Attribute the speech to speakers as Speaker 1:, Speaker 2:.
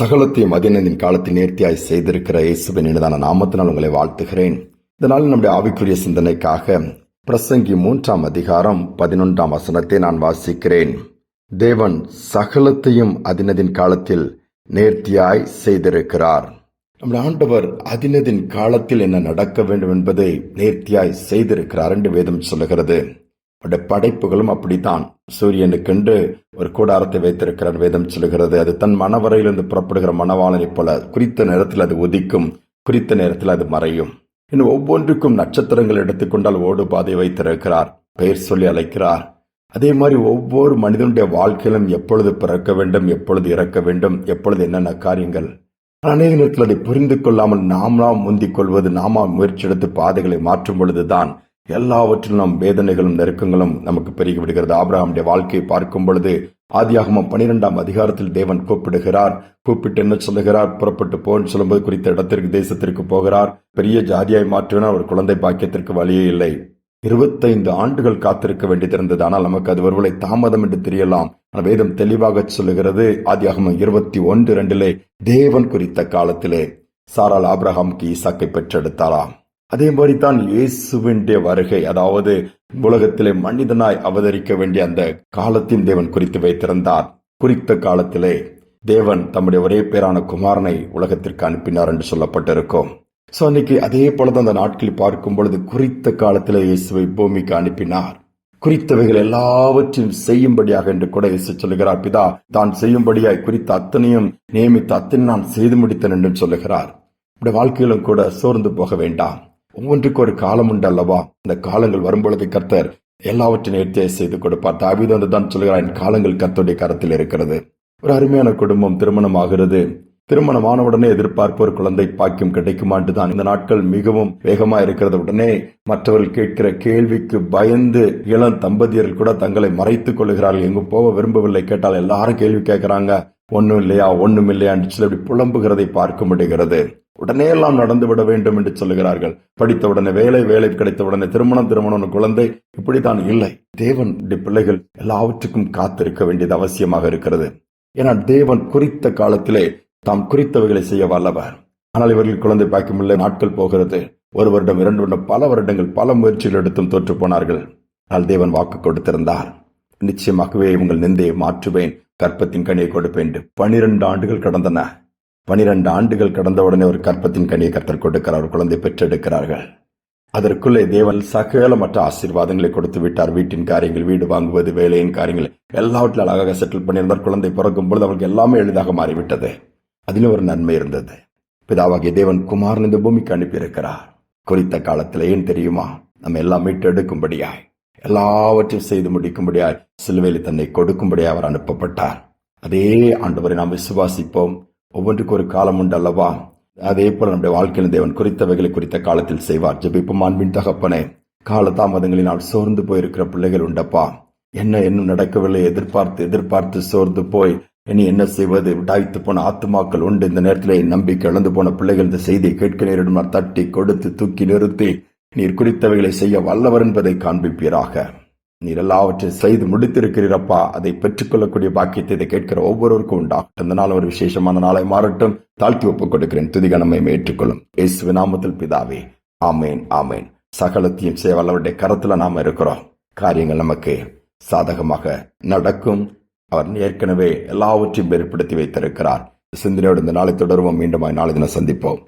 Speaker 1: சகலத்தையும் அதினதின் காலத்தில் நேர்த்தியாய் செய்திருக்கிற இயேசுவின் இனிதான நாமத்தினால் உங்களை வாழ்த்துகிறேன். இதனால் நம்முடைய ஆவிக்குரிய சிந்தனைக்காக பிரசங்கி மூன்றாம் அதிகாரம் பதினொன்றாம் வசனத்தை நான் வாசிக்கிறேன். தேவன் சகலத்தையும் அதினதின் காலத்தில் நேர்த்தியாய் செய்திருக்கிறார். நம்முடைய ஆண்டவர் அதினதின் காலத்தில் என்ன நடக்க வேண்டும் என்பதை நேர்த்தியாய் செய்திருக்கிறார் என்று வேதம் சொல்லுகிறது. அவருடைய படைப்புகளும் அப்படித்தான். சூரியனுக்கென்று ஒரு கூடாரத்தை வைத்திருக்கிறார் வேதம் சொல்கிறது அது தன் மனவரையிலிருந்து புறப்படுகிற மணவாளனைப் போல குறித்த நேரத்தில் அது உதிக்கும் குறித்த நேரத்தில் அது மறையும். இன்னும் ஒவ்வொன்றுக்கும் நட்சத்திரங்கள் எடுத்துக்கொண்டால் ஓடு பாதை வைத்திருக்கிறார் பெயர் சொல்லி அழைக்கிறார். அதே மாதிரி ஒவ்வொரு மனிதனுடைய வாழ்க்கையிலும் எப்பொழுது பிறக்க வேண்டும் எப்பொழுது இறக்க வேண்டும் எப்பொழுது என்னென்ன காரியங்கள். அநேக நேரத்தில் அதை புரிந்து கொள்ளாமல் நாமலாம் முந்திக் கொள்வது நாமா முயற்சி எடுத்து பாதைகளை மாற்றும் பொழுதுதான் எல்லாவற்றிலும் நம் வேதனைகளும் நெருக்கங்களும் நமக்கு பெருகி விடுகிறது ஆபிரகாமுடைய வாழ்க்கையை பார்க்கும் பொழுது ஆதியாகமம் பனிரெண்டாம் அதிகாரத்தில் தேவன் கூப்பிடுகிறார். கூப்பிட்டு என்ன சொல்லுகிறார்? புறப்பட்டு போன்னு சொல்லும்போது குறித்த இடத்திற்கு தேசத்திற்கு போகிறார். பெரிய ஜாதியாய் மாற்றினார் ஒரு குழந்தை பாக்கியத்திற்கு வழியே இல்லை. இருபத்தைந்து ஆண்டுகள் காத்திருக்க வேண்டியிருந்தது ஆனால் நமக்கு அது ஒருவரை தாமதம் என்று தெரியலாம். ஆனால் வேதம் தெளிவாக சொல்லுகிறது. ஆதியாகமம் இருபத்தி ஒன்று ரெண்டிலே தேவன் குறித்த காலத்திலே சாரால் ஆப்ரஹாம்க்கு ஈசாக்கை பெற்றெடுத்தாராம். அதே மாதிரி தான் இயேசுவினுடைய வருகை அதாவது உலகத்திலே மனிதனாய் அவதரிக்க வேண்டிய அந்த காலத்தின் தேவன் குறித்து வைத்திருந்தார். குறித்த காலத்திலே தேவன் தம்முடைய ஒரே பேரான குமாரனை உலகத்திற்கு அனுப்பினார் என்று சொல்லப்பட்டிருக்கும். சோ அன்னைக்கு அதே போலதான் அந்த நாட்களில் பார்க்கும் பொழுது குறித்த காலத்தில் இயேசுவை பூமிக்கு அனுப்பினார். குறித்தவைகள் எல்லாவற்றையும் செய்யும்படியாக என்று கூட இயேசு சொல்லுகிறார். பிதா தான் செய்யும்படியாய் குறித்த அத்தனையும் நியமித்த அத்தனை நான் செய்து முடித்தேன் என்று சொல்லுகிறார். இப்படி வாழ்க்கையிலும் கூட சோர்ந்து போக வேண்டாம். ஒவ்வொன்றுக்கு ஒரு காலம் உண்டு அல்லவா? இந்த காலங்கள் வரும்பொழுது கர்த்தர் எல்லாவற்றையும் நேர்த்தியை செய்து கொடுப்பார். தாவித வந்து தான் சொல்கிறான் என் காலங்கள் கர்த்தருடைய கரத்தில் இருக்கிறது. ஒரு அருமையான குடும்பம் திருமணம் ஆகிறது திருமணமான உடனே எதிர்பார்ப்பு ஒரு குழந்தை பாக்கியம் கிடைக்குமான்ட்டு தான் இந்த நாட்கள் மிகவும் வேகமா இருக்கிறது. உடனே மற்றவர்கள் கேட்கிற கேள்விக்கு பயந்து இளம் தம்பதியர்கள் கூட தங்களை மறைத்துக் கொள்கிறார்கள் எங்கும் போக விரும்பவில்லை. கேட்டால் எல்லாரும் கேள்வி கேட்கிறாங்க. ஒன்றும் இல்லையா? ஒண்ணும் இல்லையான்னு சொல்லி அப்படி புலம்புகிறதை பார்க்க முடிகிறது. உடனே எல்லாம் நடந்து விட வேண்டும் என்று சொல்லுகிறார்கள். படித்த உடனே வேலை வேலை கிடைத்த உடனே திருமணம் திருமணம் குழந்தை. இப்படித்தான் இல்லை. தேவன் பிள்ளைகள் எல்லாவற்றுக்கும் காத்திருக்க வேண்டியது அவசியமாக இருக்கிறது. ஏன்னா தேவன் குறித்த காலத்திலே தாம் குறித்தவைகளை செய்ய வல்லவர். ஆனால் இவர்கள் குழந்தை பாக்கியமில்லை நாட்கள் போகிறது. ஒரு வருடம் இரண்டு வருடம் பல வருடங்கள் பல முயற்சிகள் எடுத்தும் தோற்று போனார்கள். ஆனால் தேவன் வாக்கு கொடுத்திருந்தார். நிச்சயமாகவே உங்கள் நிந்தையை மாற்றுவேன். கற்பத்தின் கனியை கொடுப்பேன் என்று பனிரெண்டு ஆண்டுகள் கடந்தன. பனிரெண்டு ஆண்டுகள் கடந்த உடனே ஒரு கற்பத்தின் கனியை கர்த்தர் கொடுக்கிறார். ஒரு குழந்தை பெற்றெடுக்கிறார்கள். அதற்குள்ளே தேவன் சகலமற்ற ஆசீர்வாதங்களை கொடுத்து விட்டார். வீட்டின் காரியங்கள் வீடு வாங்குவது வேலையின் காரியங்கள் எல்லாவற்றிலும் அழகாக செட்டில் பண்ணியிருந்தார். குழந்தை பிறக்கும் பொழுது அவருக்கு எல்லாமே எளிதாக மாறிவிட்டது. அதிலும் ஒரு நன்மை இருந்தது. பிதாவாகிய தேவன் குமாரன் இந்த பூமிக்கு அனுப்பியிருக்கிறார். குறித்த காலத்தில் ஏன் தெரியுமா? நம்ம எல்லாம் மீட்டெடுக்கும்படியாய். எல்லாவற்றையும் செய்து முடிக்கும்படியாய் சிலுவையில் தன்னை கொடுக்கும்படியாய் அவர் அனுப்பப்பட்டார். அதே ஆண்டவரை நாம் விசுவாசிப்போம். ஒவ்வொன்றுக்கு ஒரு காலம் உண்டு அல்லவா அதே போல நம்முடைய வாழ்க்கையில் தேவன் குறித்தவைகளை குறித்த காலத்தில் செய்வார். ஜெபிப்பும் அன்பின் தகப்பனே. கால தாமதங்களினால் சோர்ந்து போயிருக்கிற பிள்ளைகள் உண்டப்பா? என்ன இன்னும் நடக்கவில்லை. எதிர்பார்த்து எதிர்பார்த்து சோர்ந்து போய் இனி என்ன செய்வது? விடாய்த்து போன ஆத்துமாக்கள் உண்டு. இந்த நேரத்தில் நம்பிக்கை இழந்து போன பிள்ளைகள் இந்த செய்தியை கேட்க நேரிடும் தட்டி கொடுத்து தூக்கி நிறுத்தி நீர் குறித்தவைகளை செய்ய வல்லவர் என்பதை காண்பிப்பீராக. நீர் எல்லாவற்றை செய்து முடித்திருக்கிறீரப்பா. அதை பெற்றுக்கொள்ளக்கூடிய பாக்கியத்தை இதை கேட்கிற ஒவ்வொருவருக்கும் உண்டா அந்த நாள் ஒரு விசேஷமான நாளை மாறட்டும். தாழ்த்தி ஒப்புக் கொடுக்கிறேன். துதிகணமை ஏற்றுக்கொள்ளும். எஸ் விநாமத்தில் பிதாவே. ஆமேன் ஆமேன். சகலத்தையும் செய்ய வல்லவருடைய கரத்துல நாம இருக்கிறோம். காரியங்கள் நமக்கு சாதகமாக நடக்கும். அவர் ஏற்கனவே எல்லாவற்றையும் ஏற்படுத்தி வைத்திருக்கிறார். சிந்தனையோடு இந்த நாளை தொடருவோம். மீண்டும் நாளை தினம் சந்திப்போம்.